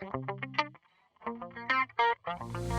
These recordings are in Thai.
Thank you.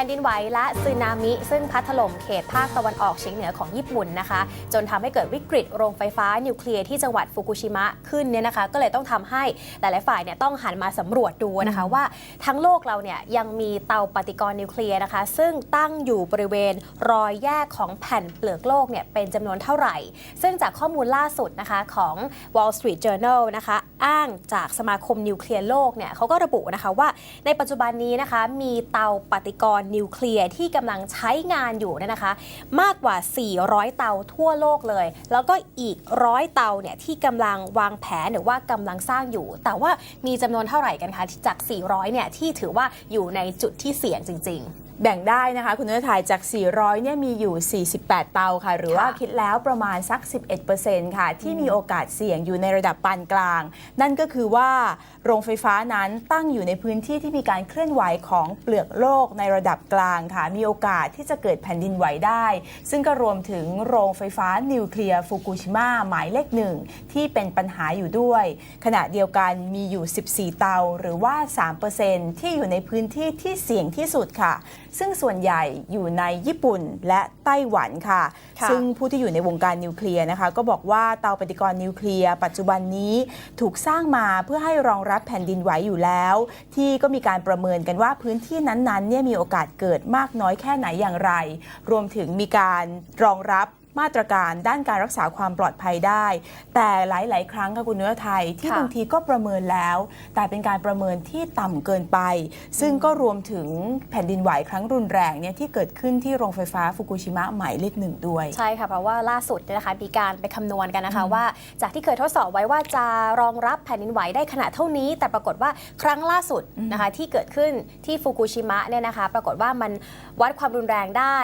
ผ่นดินไหวและสึนามิ ซึ่งพัดถล่มเขตภาคตะวันออกเฉียงเหนือของญี่ปุ่นนะคะ จนทำให้เกิดวิกฤตโรงไฟฟ้านิวเคลียร์ที่จังหวัดฟุกุชิมะขึ้นเนี่ยนะคะ ก็เลยต้องทำให้หลาย ๆ ฝ่ายเนี่ยต้องหันมาสำรวจดูนะคะว่าทั้งโลกเราเนี่ยยังมีเตาปฏิกรณ์นิวเคลียร์นะคะ ซึ่งตั้งอยู่บริเวณรอยแยกของแผ่นเปลือกโลกเนี่ยเป็นจำนวนเท่าไหร่ ซึ่งจากข้อมูลล่าสุดนะคะของ Wall Street Journal นะคะอ้างจากสมาคมนิวเคลียร์โลกเนี่ยเขาก็ระบุนะคะว่าในปัจจุบันนี้นะคะมีเตาปฏิกรณ์นิวเคลียร์ที่กำลังใช้งานอยู่เนี่ยนะคะ มากกว่า 400 เตาทั่วโลกเลย แล้วก็อีกร้อยเตาเนี่ยที่กำลังวางแผนหรือว่ากำลังสร้างอยู่ แต่ว่ามีจำนวนเท่าไหร่กันคะจาก 400 เนี่ยที่ถือว่าอยู่ในจุดที่เสี่ยงจริง แบ่งได้นะคะ คุณเนื้อถ่ายจาก 400เนี่ยมีอยู่ 48 เตาค่ะ หรือว่าค่ะคิดแล้วประมาณสัก 11%ค่ะ ที่มีโอกาสเสี่ยงอยู่ในระดับปานกลาง นั่นก็คือว่าโรงไฟฟ้านั้นตั้งอยู่ในพื้นที่ที่มีการเคลื่อนไหวของเปลือกโลกในระดับกลางค่ะ มีโอกาสที่จะเกิดแผ่นดินไหวได้ ซึ่งก็รวมถึงโรงไฟฟ้านิวเคลียร์ฟุกุชิมะหมายเลขหนึ่งที่เป็นปัญหาอยู่ด้วย ขณะเดียวกันมีอยู่ 14 เตาหรือว่า 3%ที่อยู่ในพื้นที่ที่เสี่ยงที่สุดค่ะซึ่งส่วนใหญ่อยู่ในญี่ปุ่นและไต้หวันค่ะค่ะ ซึ่งผู้ที่อยู่ในวงการนิวเคลียร์นะคะ ก็บอกว่าเตาปฏิกรณ์นิวเคลียร์ปัจจุบันนี้ถูกสร้างมาเพื่อให้รองรับแผ่นดินไหวอยู่แล้ว ที่ก็มีการประเมินกันว่าพื้นที่นั้นๆเนี่ยมีโอกาสเกิดมากน้อยแค่ไหนอย่างไร รวมถึงมีการรองรับ มาตรการด้านการรักษาความปลอดภัยได้ แต่หลาย ๆ ครั้งค่ะคุณเนื้อไทยที่ค่ะบางทีก็ประเมินแล้ว แต่เป็นการประเมินที่ต่ำเกินไป ซึ่งก็รวมถึงแผ่นดินไหวครั้งรุนแรงเนี่ยที่เกิดขึ้นที่โรงไฟฟ้าฟุกุชิมะหมายเลขหนึ่งด้วยๆใช่ค่ะ เพราะว่าล่าสุดเนี่ยนะคะมีการไปคำนวณกันนะคะว่า จากที่เคยทดสอบไว้ว่าจะรองรับแผ่นดินไหวได้ขนาดเท่านี้ แต่ปรากฏว่าครั้งล่าสุดนะคะที่เกิดขึ้นที่ฟุกุชิมะเนี่ยนะคะ ปรากฏว่ามันวัดความรุนแรงได้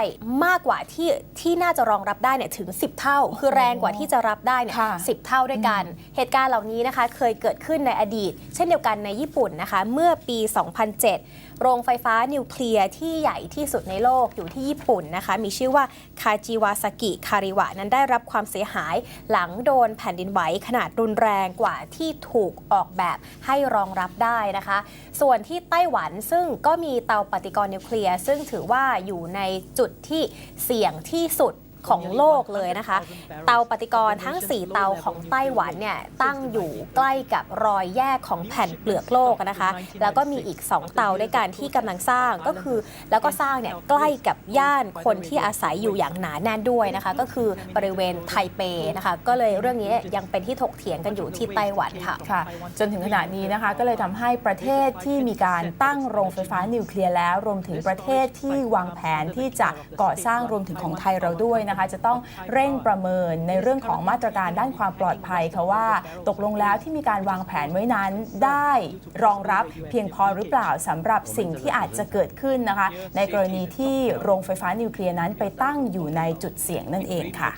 มากกว่าที่ที่น่าจะรองรับได้เนี่ยถึง 10 เท่า คือแรงกว่าที่จะรับได้เนี่ยค่ะสิบเท่าด้วยกัน เหตุการณ์เหล่านี้นะคะเคยเกิดขึ้นในอดีต เช่นเดียวกันในญี่ปุ่นนะคะ เมื่อปี 2007 โรงไฟฟ้านิวเคลียร์ที่ใหญ่ที่สุดในโลกอยู่ที่ญี่ปุ่นนะคะ มีชื่อว่าคาจิวาซากิคาริวะนั้นได้รับความเสียหายหลังโดนแผ่นดินไหวขนาดรุนแรงกว่าที่ถูกออกแบบให้รองรับได้นะคะ ส่วนที่ไต้หวันซึ่งก็มีเตาปฏิกรณ์นิวเคลียร์ซึ่งถือว่าอยู่ในจุดที่เสี่ยงที่สุด ของโลกเลยนะคะ เตาปฏิกรณ์ทั้ง 4 เตาของไต้หวันเนี่ยตั้งอยู่ใกล้กับรอยแยกของแผ่นเปลือกโลกนะคะ แล้วก็มีอีก 2 เตาด้วยกันที่กำลังสร้างก็คือ แล้วก็สร้างเนี่ยใกล้กับย่านคนที่อาศัยอยู่อย่างหนาแน่นด้วยนะคะ ก็คือบริเวณไทเปนะคะ ก็เลยเรื่องนี้ยังเป็นที่ถกเถียงกันอยู่ที่ไต้หวันค่ะค่ะ จนถึงขณะนี้นะคะก็เลยทำให้ประเทศที่มีการตั้งโรงไฟฟ้านิวเคลียร์แล้ว รวมถึงประเทศที่วางแผนที่จะก่อสร้างรวมถึงของไทยเราด้วยนะคะจะต้องเร่งประเมินในเรื่องของมาตรการด้านความปลอดภัยค่ะว่า ตกลงแล้วที่มีการวางแผนไว้นั้นได้รองรับเพียงพอหรือเปล่าสำหรับสิ่งที่อาจจะเกิดขึ้นนะคะ ในกรณีที่โรงไฟฟ้านิวเคลียร์นั้นไปตั้งอยู่ในจุดเสี่ยงนั่นเองค่ะ